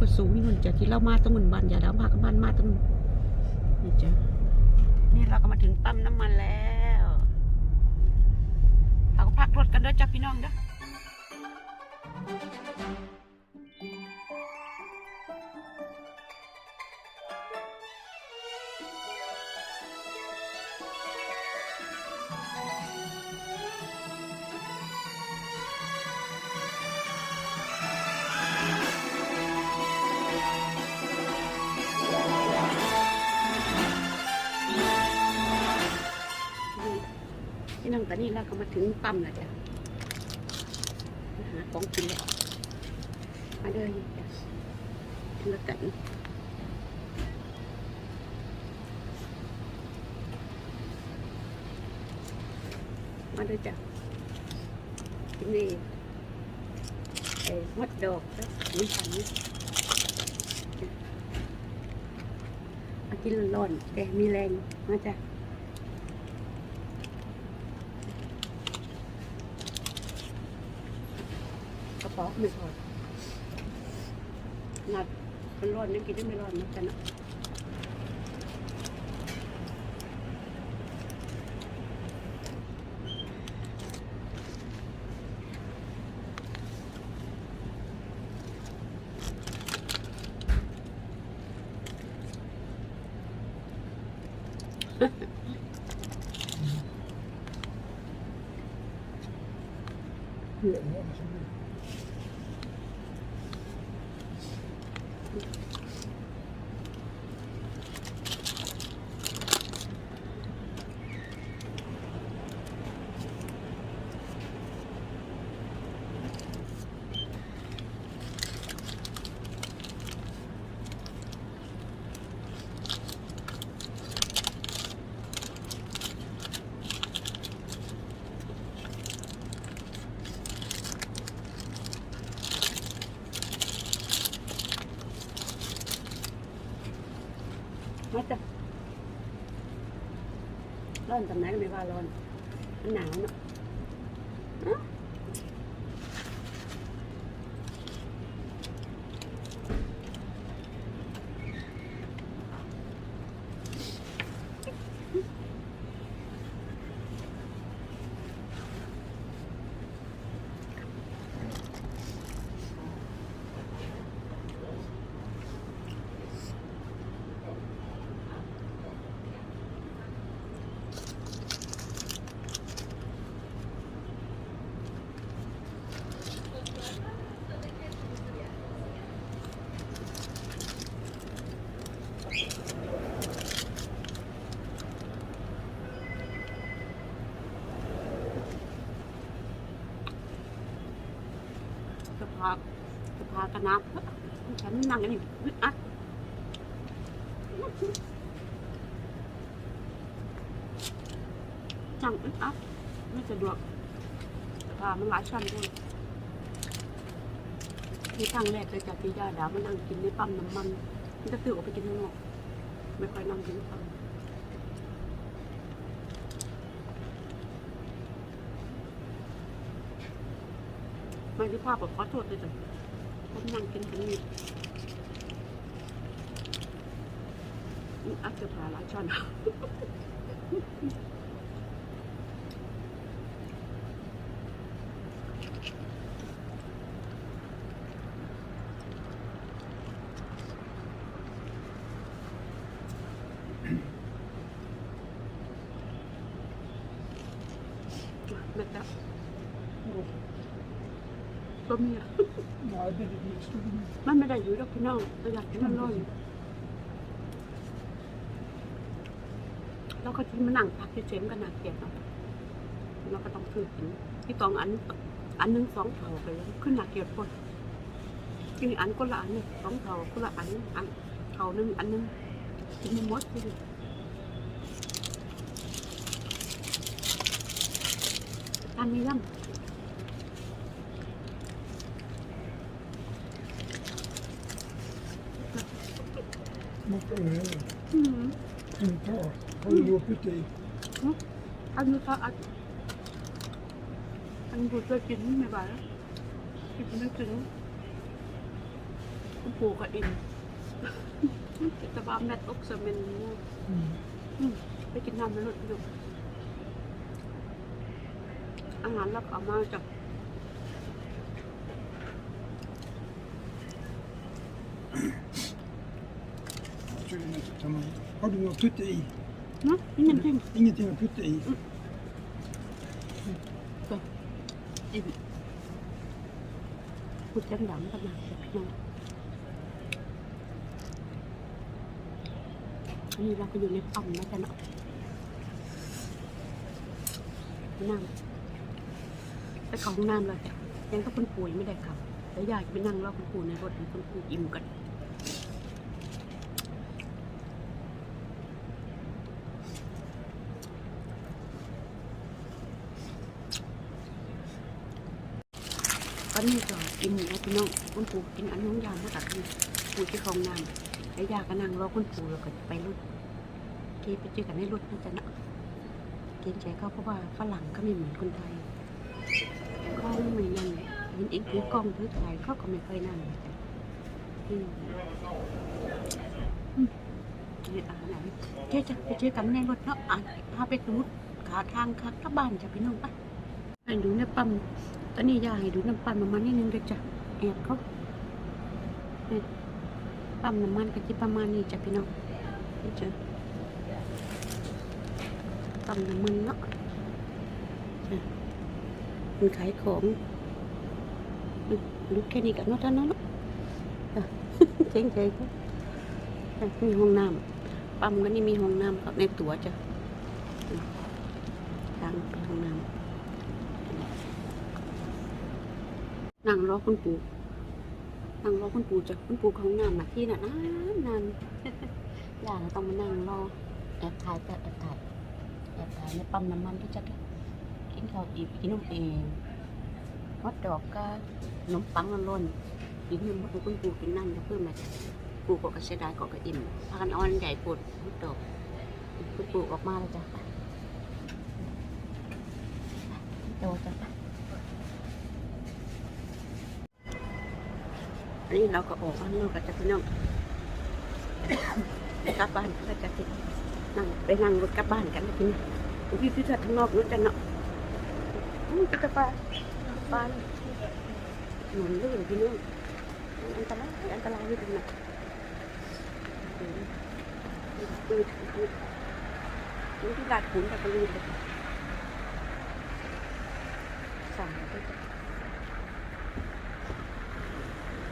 ก็สูงนี่มันจะที่เรามาตรงมุนบ้านยาดาวมากับบ้านมาตรงนู้นนี่จ้ะนี่เราก็มาถึงปั๊มน้ำมันแล้วเราก็พักรถกันด้วยจ้ะพี่น้องเด้อ พี่น้องตอนนี้เราก็มาถึงปั๊มแล้วจ้ะหาของกินแล้วมาเดินจ้ะถึงแล้วกันมาเดินจ้ะที่นี่ไอ้มดดอกแล้วนี่พันนี้มากินร้อนแต่มีแรงมาจ้ะ กระเพาะไม่พอหนักมันร้อนนี่กินได้ไม่ร้อนนะกันนะ มาจ้ะร้อนตำไหนก็ไม่ว่าร้อนมันหนาวเนาะ พาจะพากระนับฉันนั่งกันอยู่อึดอัดนั่งอึดอัดไม่สะดวกจะพามันหลายชั้นด้วยที่ครั้งแรกเลยจากที่ยาดามานั่งกินในปั๊มน้ำมันมันจะตื่นออกไปกินข้างนอกไม่ค่อยนั่งกินในปั๊ มไม่ได้ภาพแบบขอโทษด้วยจ้ะผมนั่งกินถึงนี่นี่อัดจะพาหลายช้อน เม็ดแล้ว ต้มเนี่ยมันไม่ได้อยู่ดอกพี่น้องแต่อยากกินมันร้อนแล้วก็ที่มันหนังพักเฉยๆมันก็น่าเกลียดเนาะเราก็ต้องซื้อกินที่ตองอัน อันหนึ่งสองเท่าไปเลยขึ้นหน่าเกลียดคนกินอีกอันก็ละอันนี่ยสองเท่าก็ละอันอันเท่าหนึงอันหนึงกินม่หมดเลยอันนี้ย่ำ öl. ำอืม En tak. Har du låtit i? อันนี้ก็อันอันนี้ผมเคยกินไม่ไหวแล้วกินไม่ถึงคุณปู่ก็อิ่มแต่ว่าแมทอกเซเมน Mm. ไปกินน้ำแล้วหลุดอยู่อาหารเราก็เอามาจาก Jag tror det är något som man- Har du något tutte i? เนาะนี่ยังจริง Ingenting att putta i? อิ่มพูดจังดังกันนะแต่พี่น้องอันนี้เราก็อยู่ในปั๊มนะจ๊ะเนาะน้ำไปเข้าห้องน้ำเลยยังก็คุณปู่ยังไม่ได้ขับแล้วอยากจะไปนั่งรอคุณปู่ในรถให้คุณปู่อิ่มกัน ตอนนี้ก็กินนะพี่น้องคุณปู่กินอันน้องยามาตัดนี่ปู่ที่คลองน้ำแล้วยาก็นั่งรอคุณปู่แล้วก็ไปรถเกไปเจอกันในรถนะจ๊ะเนาะเกรงใจเขาเพราะว่าฝรั่งก็ไม่เหมือนคนไทยเขาไม่นั่นเห็นเองถือกล้องถือถ่ายเขาก็ไม่เคยนั่นเลยจ้ะอืมอืมนี่อาไหนเจ๊จะไปเจอกันในรถเนาะอะพาไปดูขาทางค่ะกลับบ้านจะพี่น้องปไปดูในปั๊ม อนนี้ยายให้ดูน้ำปั่นประมาณนิดนึงเด็กจ้ะแอบเขานี่ปั๊มน้ำมันก็จะประมาณนี้จ้ะพี่น้องนี่จ้ะปั๊มน้ำมันเนาะมันขายของอืมดูแค่นี้กันเนาะท่านเนาะจ้ะเจ๋งๆจ้ะมีห้องน้ำปั๊มก็นี่มีห้องน้ำครับในตัวจ้ะทางไปห้องน้ำ นั่งรอคุณปู่นั่งรอคุณปู่จากคุณปู่เขาห้องน้ำนที่น่ะนานนานอย่าเราต้องมานั่งรอแอบถ่ายแต่แอบถ่ายแอบถ่ายในปั๊มน้ำมันที่จะกินข้าวอีกกินนมเองฮอดดอกก็ขนมปังร้อนๆกินให้หมคุณปู่กินนั่นจะเพิ่มมาปู่ก็กระเสียดายก็กระอิ่มพากันเออนใหญ่ปวดฮอดดอกคุณปู่ออกมาแล้วจ้ะไปโตจ้ะไป อันนี้เราก็ออกมาเมื่อกกับจะพี่น้องกลับบ้านก็จะติดนั่งไปนั่งรถกลับบ้านกันนะพี่น้องพี่พี่จะข้างนอกรถกันเนาะอืมจะไปไปหนุนลื่นพี่น้องอันตรายอันตรายอยู่ตรงนั้นปืนปืนนี่ที่ลาดขุนแต่ก็ลื่นเลยสั่งไปจ้ะ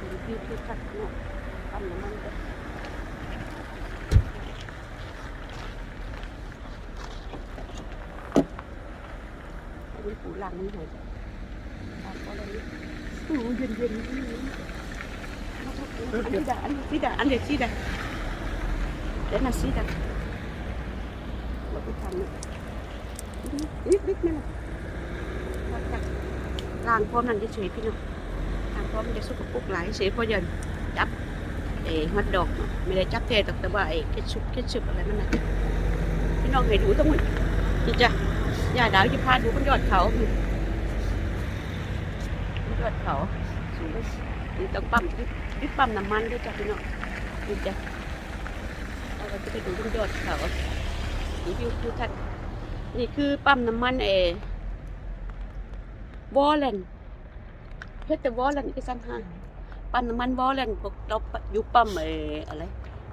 พี่ ที่ขัดเนาะทำน้ำมันก็อันนี้ปูหลังนี่หน่อยตามก็เลยโอ้เย็นเย็นนี่อันนี้ด่าอันนี้ด่าอันเดียวซีด่าเดี๋ยวน่ะซีด่าเราไปทำนี่นิดนิดนี่แหละล้างพร้อมนั่นเฉยพี่น้อง ทางพร้อมจะสุกปุกหลายเสียพอย็นจับเอ้ฮอตดอกไม่ได้จับเทตแต่ว่าไอ้เคชุบเคชุบอะไรมันน่ะพี่น้องให้ดูทั้งหมดนี่จ้ะย่าดาวจะพาดูบนยอดเขาบนยอดเขาสูงนี่ต้องปั๊มที่ปั๊มน้ำมันด้วยจ้ะพี่น้องนี่จ้ะเราจะไปดูบนยอดเขานี่วิวคือทัดนี่คือปั๊มน้ำมันเอวอลเลน พชรแต่วอลเลนก็สั่งห้าปั๊มน้ำมันวอลเลนพวกเราอยู่ปั๊มเอออะไร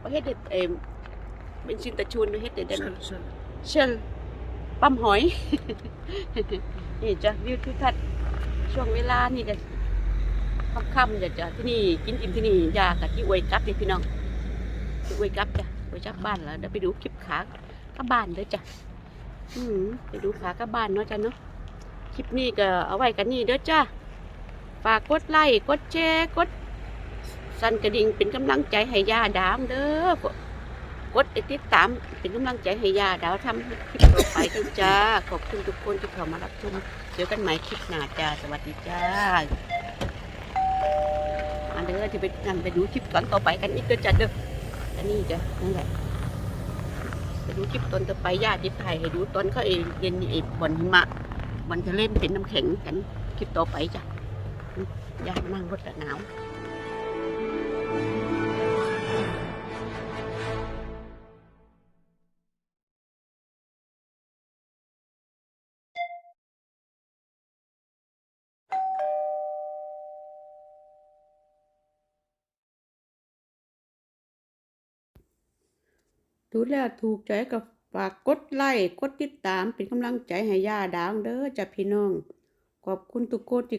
ประเทศเด็ดเออเป็นซินตะชูนประเทศเด็ดเด่น Själv, själv. เชลปั๊มหอยนี่จ้ะวิวทิวทัศน์ช่วงเวลานี่จะค่ำๆจะจ้ะที่นี่กินอิ่มที่นี่ยากับที่อวยกับนี่พี่น้องที่อวยกับจ้ะอวยจับบ้านแล้วเดี๋ยวไปดูคลิปขากลับบ้านเด้อจ้ะอืมไปดูขากลับบ้านเนาะจ้ะเนาะคลิปนี้ก็เอาไว้กันนี่เด้อจ้ะ ฝากกดไลค์กดแชร์กด สั่นกระดิ่งเป็นกำลังใจให้ยาดามเด้อกดติดตามเป็นกำลังใจให้ยาดาวทำคลิปต่อไปกันจ้าขอบคุณทุกคนที่เข้ามารับชมเจอกันใหม่คลิปหน้าจ้าสวัสดีจ้าอันเด้อที่ไปนั่นไปดูคลิปตอนต่อไปกันอีกเด้อจ้าเด้ออันนี้จ้ะนั่นแหละไปดูคลิปตอนต่อไปญาติถ่ายให้ดูตอนเขาเองเย็นเอ็ดบนหิมะบนทะเลเป็นน้ำแข็งกันคลิปต่อไปจ้ะ ยายนั่งรถกระหนาวดูแลถูกใจกับฝากกดไลค์กดติดตามเป็นกำลังใจให้ย่าดาวเด้อจ้ะพี่น้อง ขอบคุณทุกคนที่